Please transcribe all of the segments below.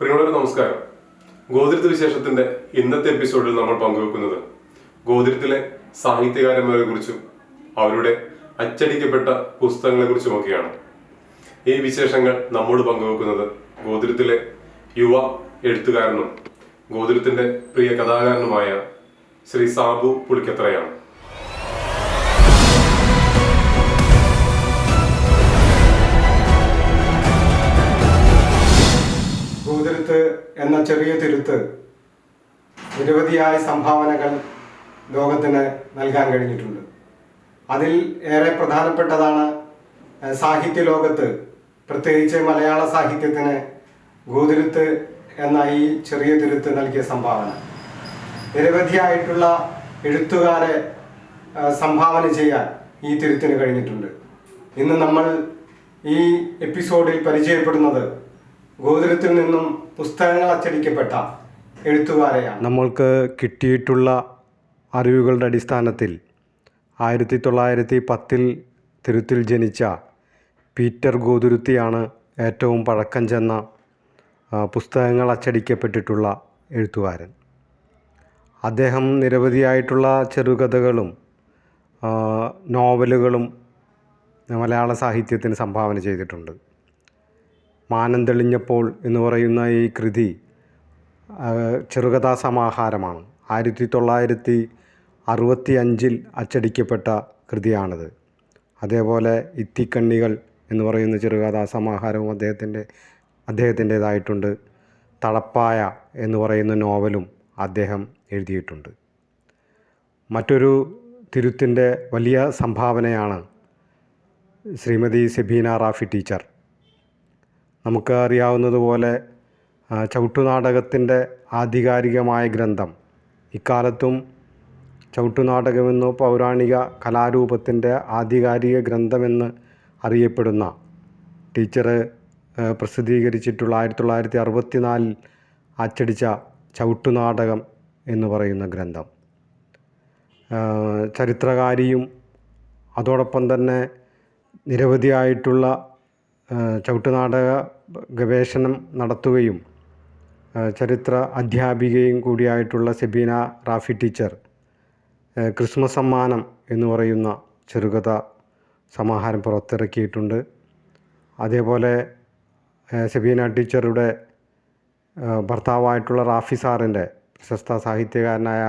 പ്രിയമുള്ളവരെ നമസ്കാരം. ഗോതിരത്ത് വിശേഷത്തിന്റെ ഇന്നത്തെ എപ്പിസോഡിൽ നമ്മൾ പങ്കുവെക്കുന്നത് ഗോതിരത്തിലെ സാഹിത്യകാരന്മാരെ കുറിച്ചും അവരുടെ അച്ചടിക്കപ്പെട്ട പുസ്തകങ്ങളെ കുറിച്ചുമൊക്കെയാണ് ഈ വിശേഷങ്ങൾ നമ്മോട് പങ്കുവെക്കുന്നത് ഗോതിരത്തിലെ യുവ എഴുത്തുകാരനും ഗോതിരത്തിന്റെ പ്രിയ കഥാകാരനുമായ ശ്രീ സാബു പുളിക്കത്രയാണ്. ഭൂതിരുത്ത് എന്ന ചെറിയ തിരുത്ത് നിരവധിയായ സംഭാവനകൾ ലോകത്തിന് നൽകാൻ കഴിഞ്ഞിട്ടുണ്ട്. അതിൽ ഏറെ പ്രധാനപ്പെട്ടതാണ് സാഹിത്യ ലോകത്ത് പ്രത്യേകിച്ച് മലയാള സാഹിത്യത്തിന് ഗോതിരുത്ത് എന്ന ഈ ചെറിയ തിരുത്ത് നൽകിയ സംഭാവന. നിരവധിയായിട്ടുള്ള എഴുത്തുകാരെ സംഭാവന ചെയ്യാൻ ഈ തിരുത്തിന് കഴിഞ്ഞിട്ടുണ്ട്. ഇന്ന് നമ്മൾ ഈ എപ്പിസോഡിൽ പരിചയപ്പെടുന്നത് ഗോതിരത്തിൽ നിന്നും പുസ്തകങ്ങൾ അച്ചടിക്കപ്പെട്ട എഴുത്തുകാരെയാണ് നമ്മൾക്ക് കിട്ടിയിട്ടുള്ള അറിവുകളുടെ അടിസ്ഥാനത്തിൽ ആയിരത്തി തൊള്ളായിരത്തി പത്തിൽ തിരുത്തിൽ ജനിച്ച പീറ്റർ ഗോതുരുത്തിയാണ് ഏറ്റവും പഴക്കം ചെന്ന പുസ്തകങ്ങൾ അച്ചടിക്കപ്പെട്ടിട്ടുള്ള എഴുത്തുകാരൻ. അദ്ദേഹം നിരവധിയായിട്ടുള്ള ചെറുകഥകളും നോവലുകളും മലയാള സാഹിത്യത്തിന് സംഭാവന ചെയ്തിട്ടുണ്ട്. മാനം തെളിഞ്ഞപ്പോൾ എന്ന് പറയുന്ന ഈ കൃതി ചെറുകഥാ സമാഹാരമാണ് ആയിരത്തി തൊള്ളായിരത്തി അറുപത്തി അഞ്ചിൽ അച്ചടിക്കപ്പെട്ട കൃതിയാണിത്. അതേപോലെ ഇത്തിക്കണ്ണികൾ എന്ന് പറയുന്ന ചെറുകഥാ സമാഹാരവും അദ്ദേഹത്തിന്റെ അദ്ദേഹത്തിന്റേതായിട്ടുണ്ട്. തളപ്പായ എന്ന് പറയുന്ന നോവലും അദ്ദേഹം എഴുതിയിട്ടുണ്ട്. മറ്റൊരു തിരുത്തിന്റെ വലിയ സംഭാവനയാണ് ശ്രീമതി സെബീന റാഫി ടീച്ചർ. നമുക്ക് അറിയാവുന്നതുപോലെ ചവിട്ടുനാടകത്തിന്റെ ആധികാരികമായ ഗ്രന്ഥം. ഇക്കാലത്തും ചവിട്ടുനാടകമെന്നോ പൗരാണിക കലാരൂപത്തിന്റെ ആധികാരിക ഗ്രന്ഥമെന്ന് അറിയപ്പെടുന്ന ടീച്ചർ പ്രസിദ്ധീകരിച്ചിട്ടുള്ള ആയിരത്തി തൊള്ളായിരത്തി അറുപത്തി നാലിൽ അച്ചടിച്ച ചവിട്ടുനാടകം എന്ന് പറയുന്ന ഗ്രന്ഥം. ചരിത്രകാരിയും അതോടൊപ്പം തന്നെ നിരവധിയായിട്ടുള്ള ചവിട്ടുനാടക ഗവേഷണം നടത്തുകയും ചരിത്ര അധ്യാപികയും കൂടിയായിട്ടുള്ള സെബീന റാഫി ടീച്ചർ ക്രിസ്മസ് സമ്മാനം എന്ന് പറയുന്ന ചെറുകഥ സമാഹാരം പുറത്തിറക്കിയിട്ടുണ്ട്. അതേപോലെ സെബീന ടീച്ചറുടെ ഭർത്താവായിട്ടുള്ള റാഫി സാറിന്റെ പ്രശസ്ത സാഹിത്യകാരനായ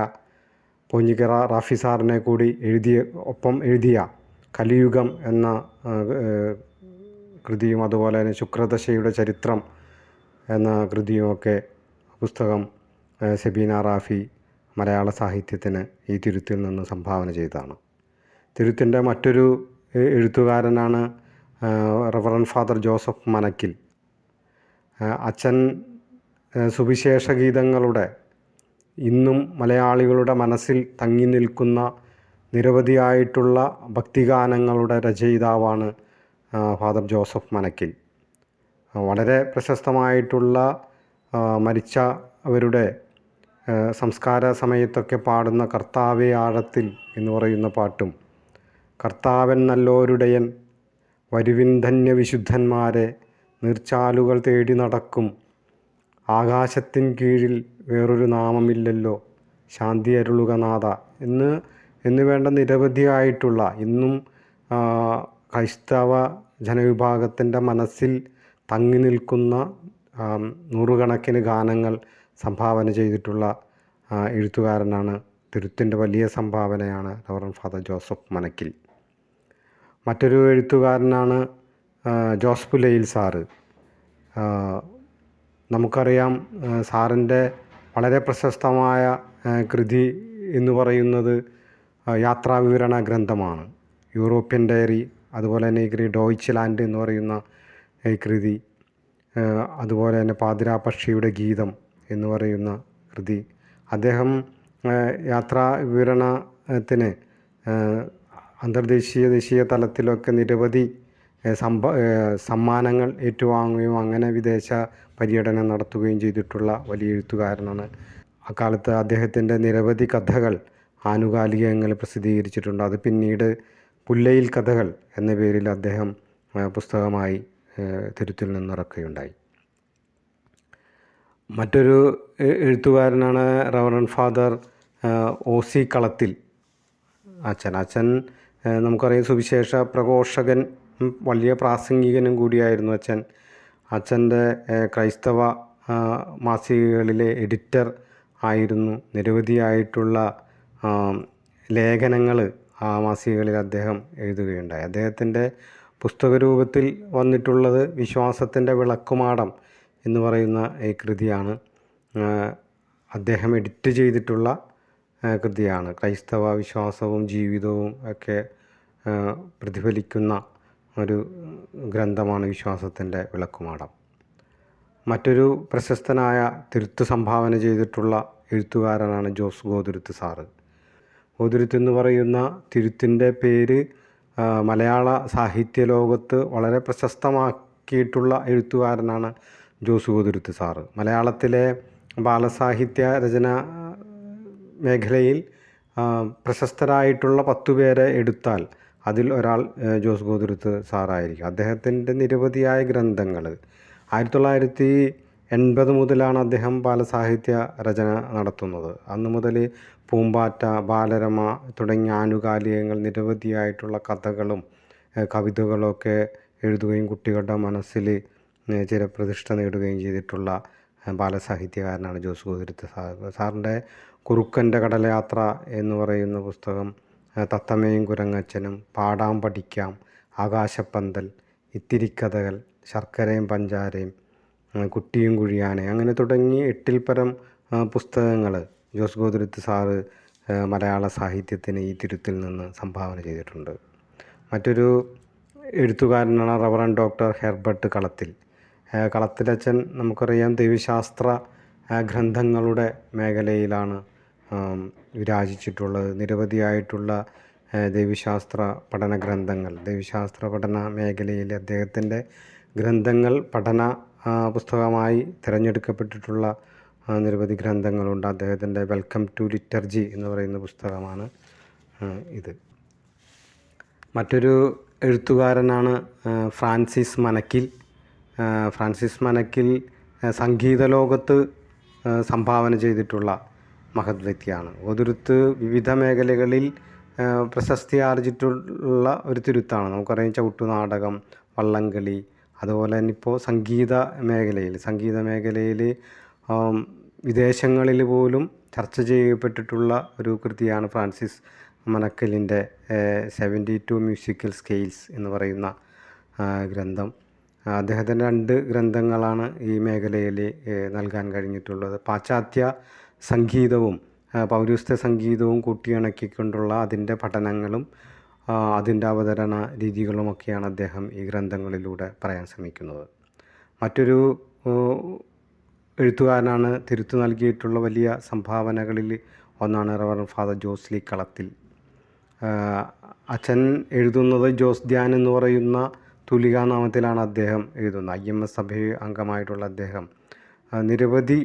പൊഞ്ഞിക്കറ റാഫി സാറിനെ കൂടി എഴുതിയ ഒപ്പം എഴുതിയ കലിയുഗം എന്ന കൃതിയും അതുപോലെ തന്നെ ശുക്രദശയുടെ ചരിത്രം എന്ന കൃതിയുമൊക്കെ പുസ്തകം സെബീന റാഫി മലയാള സാഹിത്യത്തിന് ഈ തിരുത്തിൽ നിന്ന് സംഭാവന ചെയ്തതാണ്. തിരുത്തിന്റെ മറ്റൊരു എഴുത്തുകാരനാണ് റവറൻ ഫാദർ ജോസഫ് മനക്കിൽ അച്ഛൻ സുവിശേഷ ഗീതങ്ങളുടെ ഇന്നും മലയാളികളുടെ മനസ്സിൽ തങ്ങി നിൽക്കുന്ന നിരവധിയായിട്ടുള്ള ഭക്തിഗാനങ്ങളുടെ രചയിതാവാണ് ഫാദർ ജോസഫ് മനക്കിൽ. വളരെ പ്രശസ്തമായിട്ടുള്ള മരിച്ച മരിച്ചവരുടെ സംസ്കാര സമയത്തൊക്കെ പാടുന്ന കർത്താവെ ആഴത്തിൽ എന്ന് പറയുന്ന പാട്ടും കർത്താവൻ നല്ലോരുടയൻ വരുവിൻ ധന്യ വിശുദ്ധന്മാരെ നീർച്ചാലുകൾ തേടി നടക്കും ആകാശത്തിൻ കീഴിൽ വേറൊരു നാമമില്ലല്ലോ ശാന്തി അരുളുക നാഥ എന്ന് എന്ന് വേണ്ട നിരവധിയായിട്ടുള്ള ഇന്നും ക്രൈസ്തവ ജനവിഭാഗത്തിന്റെ മനസ്സിൽ തങ്ങി നിൽക്കുന്ന നൂറുകണക്കിന് ഗാനങ്ങൾ സംഭാവന ചെയ്തിട്ടുള്ള എഴുത്തുകാരനാണ് തിരുത്തിന്റെ വലിയ സംഭാവനയാണ് റവറൻ ഫാദർ ജോസഫ് മനക്കിൽ. മറ്റൊരു എഴുത്തുകാരനാണ് ജോസ് പുലയിൽ സാറ്. നമുക്കറിയാം സാറിന്റെ വളരെ പ്രശസ്തമായ കൃതി എന്ന് പറയുന്നത് യാത്രാവിവരണ ഗ്രന്ഥമാണ്. യൂറോപ്യൻ ഡയറി അതുപോലെ തന്നെ ഈ കൃതി ഡോയ്ച്ച് ലാൻഡ് എന്ന് പറയുന്ന ഈ കൃതി അതുപോലെ തന്നെ പാതിരാ പക്ഷിയുടെ ഗീതം എന്ന് പറയുന്ന കൃതി. അദ്ദേഹം യാത്രാ വിവരണത്തിന് അന്തർദേശീയ ദേശീയ തലത്തിലൊക്കെ നിരവധി സമ്പ സമ്മാനങ്ങൾ ഏറ്റുവാങ്ങുകയും അങ്ങനെ വിദേശ പര്യടനം നടത്തുകയും ചെയ്തിട്ടുള്ള വലിയ എഴുത്തുകാരനാണ്. അക്കാലത്ത് അദ്ദേഹത്തിന്റെ നിരവധി കഥകൾ ആനുകാലികങ്ങൾ പ്രസിദ്ധീകരിച്ചിട്ടുണ്ട്. അത് പിന്നീട് പുല്ലയിൽ കഥകൾ എന്ന പേരിൽ അദ്ദേഹം പുസ്തകമായി തിരുത്തിൽ നിന്നിറക്കുകയുണ്ടായി. മറ്റൊരു എഴുത്തുകാരനാണ് റവറൻ ഫാദർ ഒ സി കളത്തിൽ. അച്ഛൻ അച്ഛൻ നമുക്കറിയാം സുവിശേഷ പ്രഘോഷകൻ വലിയ പ്രാസംഗികനും കൂടിയായിരുന്നു അച്ഛൻ. അച്ഛന്റെ ക്രൈസ്തവ മാസികകളിലെ എഡിറ്റർ ആയിരുന്നു. നിരവധിയായിട്ടുള്ള ലേഖനങ്ങൾ ആ മാസികകളിൽ അദ്ദേഹം എഴുതുകയുണ്ടായി. അദ്ദേഹത്തിന്റെ പുസ്തക രൂപത്തിൽ വന്നിട്ടുള്ളത് വിശ്വാസത്തിന്റെ വിളക്കുമാടം എന്ന് പറയുന്ന ഈ കൃതിയാണ്. അദ്ദേഹം എഡിറ്റ് ചെയ്തിട്ടുള്ള കൃതിയാണ്. ക്രൈസ്തവ വിശ്വാസവും ജീവിതവും ഒക്കെ പ്രതിഫലിക്കുന്ന ഒരു ഗ്രന്ഥമാണ് വിശ്വാസത്തിന്റെ വിളക്കുമാടം. മറ്റൊരു പ്രശസ്തനായ തിരുത്ത് സംഭാവന ചെയ്തിട്ടുള്ള എഴുത്തുകാരനാണ് ജോസ് ഗോതിരുത്ത് സാറ്. ഗോതുരുത്ത് എന്ന് പറയുന്ന തിരുത്തിന്റെ പേര് മലയാള സാഹിത്യ ലോകത്ത് വളരെ പ്രശസ്തമാക്കിയിട്ടുള്ള എഴുത്തുകാരനാണ് ജോസ് ഓതിരുത്ത് സാറ്. മലയാളത്തിലെ ബാലസാഹിത്യ രചന മേഖലയിൽ പ്രശസ്തരായിട്ടുള്ള പത്തു പേരെ എടുത്താൽ അതിൽ ഒരാൾ ജോസ് ഗോതുരുത്ത് സാറായിരിക്കും. അദ്ദേഹത്തിന്റെ നിരവധിയായ ഗ്രന്ഥങ്ങൾ ആയിരത്തി തൊള്ളായിരത്തി എൺപത് മുതലാണ് അദ്ദേഹം ബാലസാഹിത്യ രചന നടത്തുന്നത്. അന്ന് മുതൽ പൂമ്പാറ്റ ബാലരമ തുടങ്ങിയ ആനുകാലികങ്ങൾ നിരവധിയായിട്ടുള്ള കഥകളും കവിതകളൊക്കെ എഴുതുകയും കുട്ടികളുടെ മനസ്സിൽ ചിരപ്രതിഷ്ഠ നേടുകയും ചെയ്തിട്ടുള്ള ബാലസാഹിത്യകാരനാണ് ജോസ് കുതിരത്ത് സാർ. സാറിന്റെ കുറുക്കന്റെ കടലയാത്ര എന്ന് പറയുന്ന പുസ്തകം തത്തമ്മയും കുരങ്ങച്ചനും പാടാം പഠിക്കാം ആകാശപ്പന്തൽ ഇത്തിരിക്കഥകൾ ശർക്കരയും പഞ്ചാരയും കുട്ടിയും കുഴിയാനെ അങ്ങനെ തുടങ്ങി എട്ടിൽ പരം പുസ്തകങ്ങൾ ജോസ് ഗോതുരുത്ത് സാറ് മലയാള സാഹിത്യത്തിന് ഈ തിരുത്തിൽ നിന്ന് സംഭാവന ചെയ്തിട്ടുണ്ട്. മറ്റൊരു എഴുത്തുകാരനാണ് റവറൻ ഡോക്ടർ ഹെർബർട്ട് കളത്തിൽ. കളത്തിലച്ഛൻ നമുക്കറിയാം ദൈവശാസ്ത്ര ഗ്രന്ഥങ്ങളുടെ മേഖലയിലാണ് വിരാജിച്ചിട്ടുള്ളത്. നിരവധിയായിട്ടുള്ള ദൈവശാസ്ത്ര പഠന ഗ്രന്ഥങ്ങൾ ദൈവശാസ്ത്ര പഠന മേഖലയിൽ അദ്ദേഹത്തിന്റെ ഗ്രന്ഥങ്ങൾ പഠന പുസ്തകമായി തിരഞ്ഞെടുക്കപ്പെട്ടിട്ടുള്ള നിരവധി ഗ്രന്ഥങ്ങളുണ്ട്. അദ്ദേഹത്തിന്റെ വെൽക്കം ടു ലിറ്റർജി എന്ന് പറയുന്ന പുസ്തകമാണ് ഇത്. മറ്റൊരു എഴുത്തുകാരനാണ് ഫ്രാൻസിസ് മനക്കിൽ. ഫ്രാൻസിസ് മനക്കിൽ സംഗീത ലോകത്ത് സംഭാവന ചെയ്തിട്ടുള്ള മഹത് വ്യക്തിയാണ്. ഒതുരുത്ത് വിവിധ മേഖലകളിൽ പ്രശസ്തി ആർജിച്ചിട്ടുള്ള ഒരു തിരുത്താണ്. നമുക്കറിയാം ചവിട്ടുനാടകം വള്ളംകളി അതുപോലെ തന്നെ ഇപ്പോൾ സംഗീത മേഖലയിൽ സംഗീത മേഖലയിൽ വിദേശങ്ങളിൽ പോലും ചർച്ച ചെയ്യപ്പെട്ടിട്ടുള്ള ഒരു കൃതിയാണ് ഫ്രാൻസിസ് മനക്കലിന്റെ സെവന്റി ടു മ്യൂസിക്കൽ സ്കെയിൽസ് എന്ന് പറയുന്ന ഗ്രന്ഥം. അദ്ദേഹത്തിന്റെ രണ്ട് ഗ്രന്ഥങ്ങളാണ് ഈ മേഖലയിൽ നൽകാൻ കഴിഞ്ഞിട്ടുള്ളത്. പാശ്ചാത്യ സംഗീതവും പൗരസ്ത്യ സംഗീതവും കൂട്ടിയിണക്കിക്കൊണ്ടുള്ള അതിന്റെ പഠനങ്ങളും അതിന്റെ അവതരണ രീതികളുമൊക്കെയാണ് അദ്ദേഹം ഈ ഗ്രന്ഥങ്ങളിലൂടെ പറയാൻ ശ്രമിക്കുന്നത്. മറ്റൊരു എഴുത്തുകാരനാണ് തിരുത്തു നൽകിയിട്ടുള്ള വലിയ സംഭാവനകളിൽ ഒന്നാണ് റവർ ഫാദർ ജോസ്ലി കളത്തിൽ. അച്ഛൻ എഴുതുന്നത് ജോസ് ധ്യാൻ എന്ന് പറയുന്ന തുലികാനാമത്തിലാണ് അദ്ദേഹം എഴുതുന്നത്. ഐ എം എസ് സഭ അംഗമായിട്ടുള്ള അദ്ദേഹം. നിരവധി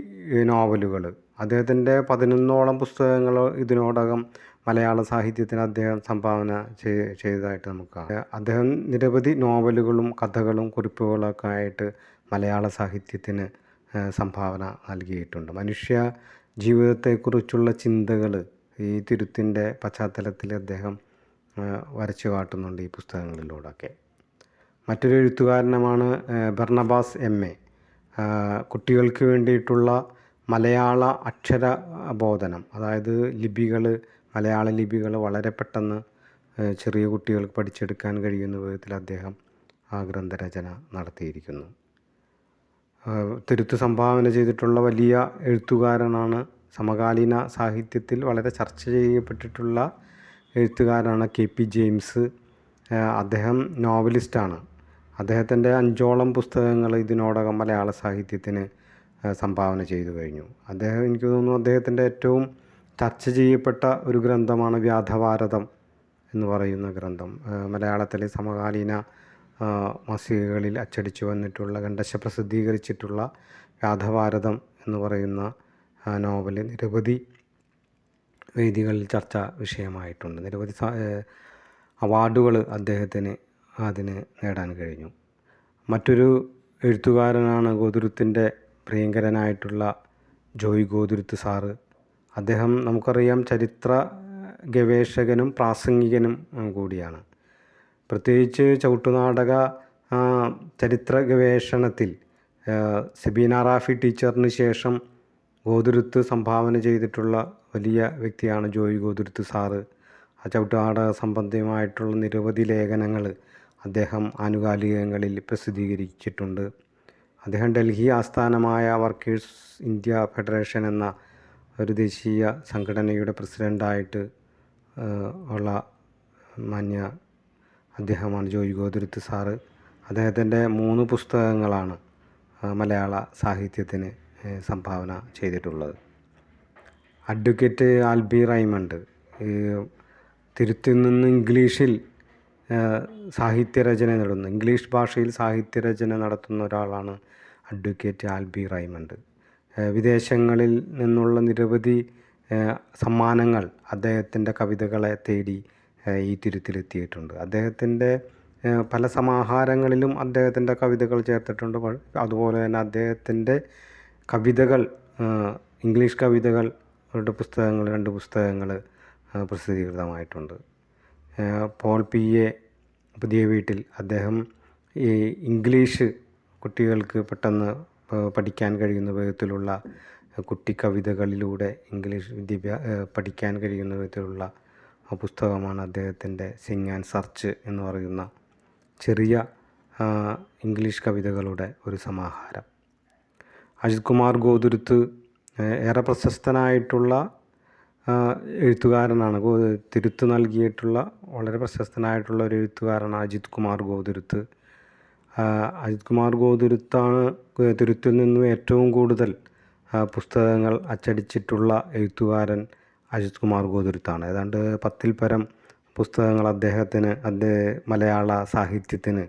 നോവലുകൾ. അദ്ദേഹത്തിന്റെ പതിനൊന്നോളം പുസ്തകങ്ങൾ ഇതിനോടകം മലയാള സാഹിത്യത്തിന് അദ്ദേഹം സംഭാവന ചെയ്- ചെയ്തതായിട്ട് നമുക്ക് അദ്ദേഹം നിരവധി നോവലുകളും കഥകളും കുറിപ്പുകളൊക്കെ ആയിട്ട് മലയാള സാഹിത്യത്തിന് സംഭാവന നൽകിയിട്ടുണ്ട്. മനുഷ്യ ജീവിതത്തെക്കുറിച്ചുള്ള ചിന്തകൾ ഈ തിരുത്തിന്റെ പശ്ചാത്തലത്തിൽ അദ്ദേഹം വരച്ചു കാട്ടുന്നുണ്ട് ഈ പുസ്തകങ്ങളിലൂടെയൊക്കെ. മറ്റൊരു എഴുത്തുകാരനുമാണ് ബർണബാസ് എം. എ. കുട്ടികൾക്ക് വേണ്ടിയിട്ടുള്ള മലയാള അക്ഷര ബോധനം അതായത് ലിപികൾ മലയാള ലിപികൾ വളരെ പെട്ടെന്ന് ചെറിയ കുട്ടികൾക്ക് പഠിച്ചെടുക്കാൻ കഴിയുന്ന വിധത്തിൽ അദ്ദേഹം ആ ഗ്രന്ഥരചന നടത്തിയിരിക്കുന്നു. തിരുത്ത് സംഭാവന ചെയ്തിട്ടുള്ള വലിയ എഴുത്തുകാരനാണ് സമകാലീന സാഹിത്യത്തിൽ വളരെ ചർച്ച ചെയ്യപ്പെട്ടിട്ടുള്ള എഴുത്തുകാരനാണ് കെ പി ജെയിംസ്. അദ്ദേഹം നോവലിസ്റ്റാണ്. അദ്ദേഹത്തിന്റെ അഞ്ചോളം പുസ്തകങ്ങൾ ഇതിനോടകം മലയാള സാഹിത്യത്തിന് സംഭാവന ചെയ്തു കഴിഞ്ഞു. അദ്ദേഹം എനിക്ക് തോന്നുന്നു അദ്ദേഹത്തിന്റെ ഏറ്റവും ചർച്ച ചെയ്യപ്പെട്ട ഒരു ഗ്രന്ഥമാണ് വ്യാധഭാരതം എന്ന് പറയുന്ന ഗ്രന്ഥം. മലയാളത്തിലെ സമകാലീന മാസികകളിൽ അച്ചടിച്ചു വന്നിട്ടുള്ള ഖണ്ഡശ പ്രസിദ്ധീകരിച്ചിട്ടുള്ള രാധഭാരതം എന്ന് പറയുന്ന നോവൽ നിരവധി വേദികളിൽ ചർച്ച വിഷയമായിട്ടുണ്ട്. നിരവധി അവാർഡുകൾ അദ്ദേഹത്തിന് അതിന് നേടാൻ കഴിഞ്ഞു. മറ്റൊരു എഴുത്തുകാരനാണ് ഗോതുരുത്തിന്റെ പ്രിയങ്കരനായിട്ടുള്ള ജോയ് ഗോതുരുത്ത് സാറ്. അദ്ദേഹം നമുക്കറിയാം ചരിത്ര ഗവേഷകനും പ്രാസംഗികനും കൂടിയാണ്. പ്രത്യേകിച്ച് ചവിട്ടുനാടക ചരിത്ര ഗവേഷണത്തിൽ സബീന റാഫി ടീച്ചറിന് ശേഷം ഗോതുരുത്ത് സംഭാവന ചെയ്തിട്ടുള്ള വലിയ വ്യക്തിയാണ് ജോയി ഗോതുരുത്ത് സാറ്. ആ ചവിട്ടുനാടക സംബന്ധമായിട്ടുള്ള നിരവധി ലേഖനങ്ങൾ അദ്ദേഹം ആനുകാലികങ്ങളിൽ പ്രസിദ്ധീകരിച്ചിട്ടുണ്ട്. അദ്ദേഹം ഡൽഹി ആസ്ഥാനമായ വർക്കേഴ്സ് ഇന്ത്യ ഫെഡറേഷൻ എന്ന ഒരു ദേശീയ സംഘടനയുടെ പ്രസിഡന്റായിട്ട് ഉള്ള മാന്യ അദ്ദേഹമാണ് ജോയ് ഗോതിരുത്ത് സാറ്. അദ്ദേഹത്തിന്റെ മൂന്ന് പുസ്തകങ്ങളാണ് മലയാള സാഹിത്യത്തിന് സംഭാവന ചെയ്തിട്ടുള്ളത്. അഡ്വക്കേറ്റ് ആൽബി റൈമണ്ട് തിരുത്തിൽ നിന്ന് ഇംഗ്ലീഷിൽ സാഹിത്യരചന നടത്തുന്നു ഇംഗ്ലീഷ് ഭാഷയിൽ സാഹിത്യരചന നടത്തുന്ന ഒരാളാണ് അഡ്വക്കേറ്റ് ആൽബി റൈമണ്ട്. വിദേശങ്ങളിൽ നിന്നുള്ള നിരവധി സമ്മാനങ്ങൾ അദ്ദേഹത്തിന്റെ കവിതകളെ തേടി ഈ തിരുത്തിലെത്തിയിട്ടുണ്ട്. അദ്ദേഹത്തിന്റെ പല സമാഹാരങ്ങളിലും അദ്ദേഹത്തിന്റെ കവിതകൾ ചേർത്തിട്ടുണ്ട്. അതുപോലെ തന്നെ അദ്ദേഹത്തിന്റെ കവിതകൾ ഇംഗ്ലീഷ് കവിതകൾ അവരുടെ പുസ്തകങ്ങൾ രണ്ട് പുസ്തകങ്ങൾ പ്രസിദ്ധീകൃതമായിട്ടുണ്ട്. പോൾ പി എ പുതിയ വീട്ടിൽ അദ്ദേഹം ഈ ഇംഗ്ലീഷ് കുട്ടികൾക്ക് പെട്ടെന്ന് പഠിക്കാൻ കഴിയുന്ന വിധത്തിലുള്ള കുട്ടി കവിതകളിലൂടെ ഇംഗ്ലീഷ് വിദ്യാഭ്യാസ പഠിക്കാൻ കഴിയുന്ന വിധത്തിലുള്ള ആ പുസ്തകമാണ് അദ്ദേഹത്തിന്റെ സിങ് ആൻഡ് സർച്ച് എന്ന് പറയുന്ന ചെറിയ ഇംഗ്ലീഷ് കവിതകളുടെ ഒരു സമാഹാരം. അജിത് കുമാർ ഗോതുരുത്ത് ഏറെ പ്രശസ്തനായിട്ടുള്ള എഴുത്തുകാരനാണ്. തിരുത്ത് നൽകിയിട്ടുള്ള വളരെ പ്രശസ്തനായിട്ടുള്ള ഒരു എഴുത്തുകാരനാണ് അജിത് കുമാർ ഗോതുരുത്ത്. അജിത് കുമാർ ഗോതുരുത്താണ് തിരുത്തിൽ നിന്നും ഏറ്റവും കൂടുതൽ പുസ്തകങ്ങൾ അച്ചടിച്ചിട്ടുള്ള എഴുത്തുകാരൻ. അജിത് കുമാർ ഗോതുരുത്താണ്. ഏതാണ്ട് പത്തിൽ പരം പുസ്തകങ്ങൾ അദ്ദേഹത്തിന് അദ്ദേഹം മലയാള സാഹിത്യത്തിന്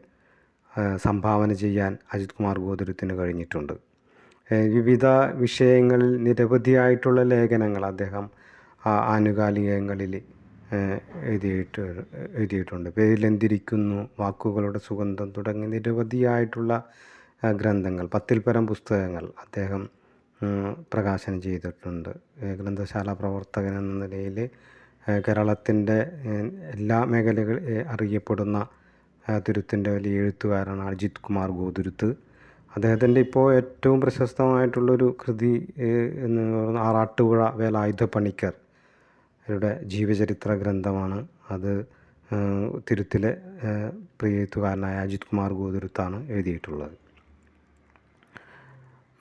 സംഭാവന ചെയ്യാൻ അജിത് കുമാർ ഗോതുരുത്തിന് കഴിഞ്ഞിട്ടുണ്ട്. വിവിധ വിഷയങ്ങളിൽ നിരവധിയായിട്ടുള്ള ലേഖനങ്ങൾ അദ്ദേഹം ആനുകാലികങ്ങളിൽ എഴുതിയിട്ട് എഴുതിയിട്ടുണ്ട്. പേരിലെന്തിരിക്കുന്നു വാക്കുകളുടെ സുഗന്ധം തുടങ്ങി നിരവധിയായിട്ടുള്ള ഗ്രന്ഥങ്ങൾ പത്തിൽ പരം പുസ്തകങ്ങൾ അദ്ദേഹം പ്രകാശനം ചെയ്തിട്ടുണ്ട്. ഗ്രന്ഥശാല പ്രവർത്തകൻ എന്ന നിലയിൽ കേരളത്തിന്റെ എല്ലാ മേഖലകൾ അറിയപ്പെടുന്ന തിരുത്തിന്റെ വലിയ എഴുത്തുകാരനാണ് അജിത് കുമാർ ഗോതുരുത്ത്. അദ്ദേഹത്തിന്റെ ഇപ്പോൾ ഏറ്റവും പ്രശസ്തമായിട്ടുള്ളൊരു കൃതി എന്ന് പറയുന്ന ആറാട്ടുപുഴ വേലായുധ പണിക്കർ. ഇവരുടെ ജീവചരിത്ര ഗ്രന്ഥമാണ്. അത് തിരുത്തിലെ പ്രിയത്തുകാരനായ അജിത് കുമാർ ഗോതുരുത്താണ് എഴുതിയിട്ടുള്ളത്.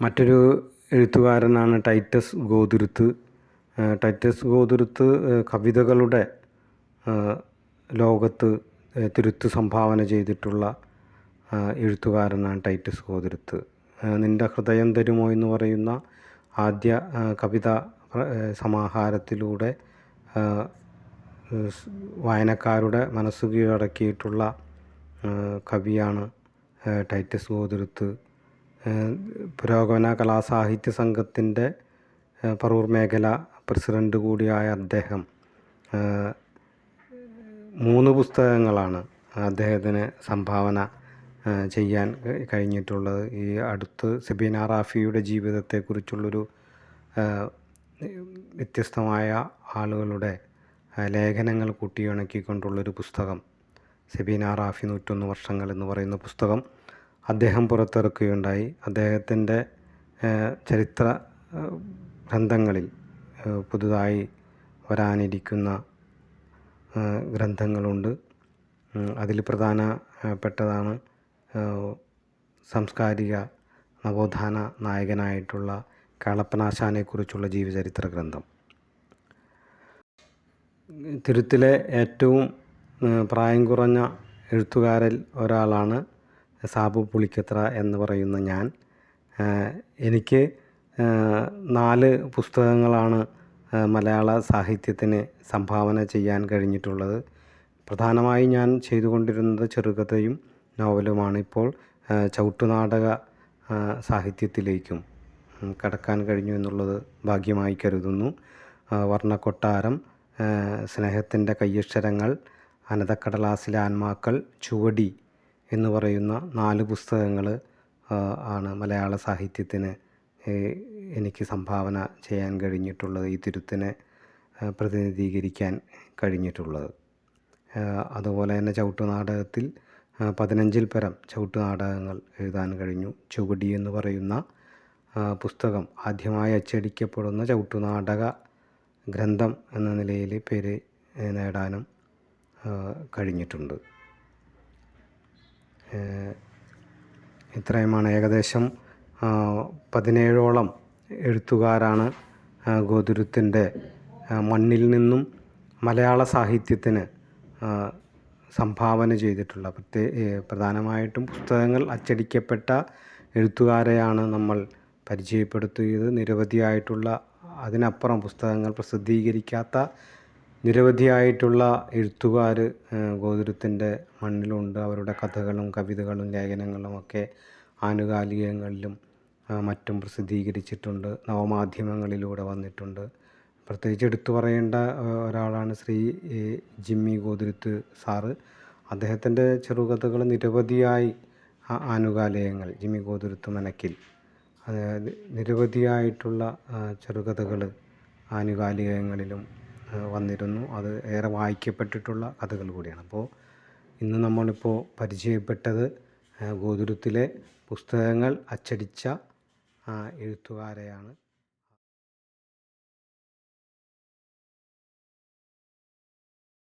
മറ്റൊരു എഴുത്തുകാരനാണ് ടൈറ്റസ് ഗോതുരുത്ത്. ടൈറ്റസ് ഗോതുരുത്ത് കവിതകളുടെ ലോകത്ത് തിരുത്ത് സംഭാവന ചെയ്തിട്ടുള്ള എഴുത്തുകാരനാണ് ടൈറ്റസ് ഗോതുരുത്ത്. നിന്റെ ഹൃദയം തരുമോ എന്ന് പറയുന്ന ആദ്യ കവിത സമാഹാരത്തിലൂടെ വായനക്കാരുടെ മനസ്സ് കീഴടക്കിയിട്ടുള്ള കവിയാണ് ടൈറ്റസ് ഗോതുരുത്ത്. പുരോഗമന കലാസാഹിത്യ സംഘത്തിന്റെ പറൂർ മേഖല പ്രസിഡന്റ് കൂടിയായ അദ്ദേഹം മൂന്ന് പുസ്തകങ്ങളാണ് അദ്ദേഹത്തിന് സംഭാവന ചെയ്യാൻ കഴിഞ്ഞിട്ടുള്ളത്. ഈ അടുത്ത് സെബീന റാഫിയുടെ ജീവിതത്തെക്കുറിച്ചുള്ളൊരു വ്യത്യസ്തമായ ആളുകളുടെ ലേഖനങ്ങൾ കൂട്ടിയിണക്കിക്കൊണ്ടുള്ളൊരു പുസ്തകം സെബീന റാഫി നൂറ്റൊന്ന് വർഷങ്ങൾ എന്ന് പറയുന്ന പുസ്തകം. അദ്ദേഹം പുറത്തിറക്കുകയുണ്ടായി. അദ്ദേഹത്തിന്റെ ചരിത്ര ഗ്രന്ഥങ്ങളിൽ പുതുതായി വരാനിരിക്കുന്ന ഗ്രന്ഥങ്ങളുണ്ട്. അതിൽ പ്രധാനപ്പെട്ടതാണ് സാംസ്കാരിക നവോത്ഥാന നായകനായിട്ടുള്ള കേളപ്പനാശാനെക്കുറിച്ചുള്ള ജീവചരിത്ര ഗ്രന്ഥം. തിരുത്തിലെ ഏറ്റവും പ്രായം കുറഞ്ഞ എഴുത്തുകാരിൽ ഒരാളാണ് സാബു പുളിക്കത്ര എന്ന് പറയുന്ന ഞാൻ എനിക്ക് നാല് പുസ്തകങ്ങളാണ് മലയാള സാഹിത്യത്തിന് സംഭാവന ചെയ്യാൻ കഴിഞ്ഞിട്ടുള്ളത്. പ്രധാനമായും ഞാൻ ചെയ്തുകൊണ്ടിരുന്നത് ചെറുകഥയും നോവലുമാണ്. ഇപ്പോൾ ചവിട്ടുനാടക സാഹിത്യത്തിലേക്കും കടക്കാൻ കഴിഞ്ഞു എന്നുള്ളത് ഭാഗ്യമായി കരുതുന്നു. വർണക്കൊട്ടാരം സ്നേഹത്തിന്റെ കയ്യക്ഷരങ്ങൾ അനതക്കടലാസിലെ ആന്മാക്കൾ ചുവടി എന്ന് പറയുന്ന നാല് പുസ്തകങ്ങൾ ആണ് മലയാള സാഹിത്യത്തിന് എനിക്ക് സംഭാവന ചെയ്യാൻ കഴിഞ്ഞിട്ടുള്ളത് ഈ തിരുത്തിനെ പ്രതിനിധീകരിക്കാൻ കഴിഞ്ഞിട്ടുള്ളത്. അതുപോലെ തന്നെ ചവിട്ടുനാടകത്തിൽ നാടകത്തിൽ പതിനഞ്ചിൽ പരം ചവിട്ടുനാടകങ്ങൾ എഴുതാൻ കഴിഞ്ഞു. ചുവടി എന്ന് പറയുന്ന പുസ്തകം ആദ്യമായി അച്ചടിക്കപ്പെടുന്ന ചവിട്ടുനാടക ഗ്രന്ഥം എന്ന നിലയിൽ പേര് നേടാനും കഴിഞ്ഞിട്ടുണ്ട്. ഇത്രയുമാണ് ഏകദേശം പതിനേഴോളം എഴുത്തുകാരാണ് ഗോതുരുത്തിന്റെ മണ്ണിൽ നിന്നും മലയാള സാഹിത്യത്തിന് സംഭാവന ചെയ്തിട്ടുള്ള പ്രത്യേക പ്രധാനമായിട്ടും പുസ്തകങ്ങൾ അച്ചടിക്കപ്പെട്ട എഴുത്തുകാരെയാണ് നമ്മൾ പരിചയപ്പെടുത്തിയത്. നിരവധിയായിട്ടുള്ള അതിനപ്പുറം പുസ്തകങ്ങൾ പ്രസിദ്ധീകരിക്കാത്ത നിരവധിയായിട്ടുള്ള എഴുത്തുകാർ ഗോതുരത്തിന്റെ മണ്ണിലുണ്ട്. അവരുടെ കഥകളും കവിതകളും ലേഖനങ്ങളും ഒക്കെ ആനുകാലികങ്ങളിലും മറ്റും പ്രസിദ്ധീകരിച്ചിട്ടുണ്ട്. നവമാധ്യമങ്ങളിലൂടെ വന്നിട്ടുണ്ട്. പ്രത്യേകിച്ച് എടുത്തു പറയേണ്ട ഒരാളാണ് ശ്രീ ജിമ്മി ഗോതുരുത്ത് സാറ്. അദ്ദേഹത്തിന്റെ ചെറുകഥകൾ നിരവധിയായി ആനുകാലികങ്ങൾ ജിമ്മി ഗോതുരുത്ത് മനക്കിൽ. നിരവധിയായിട്ടുള്ള ചെറുകഥകൾ ആനുകാലികങ്ങളിലും വന്നിരുന്നു. അത് ഏറെ വായിക്കപ്പെട്ടിട്ടുള്ള കഥകൾ കൂടിയാണ്. അപ്പോൾ ഇന്ന് നമ്മളിപ്പോൾ പരിചയപ്പെട്ടത് ഗോതുരത്തിലെ പുസ്തകങ്ങൾ അച്ചടിച്ച എഴുത്തുകാരെയാണ്.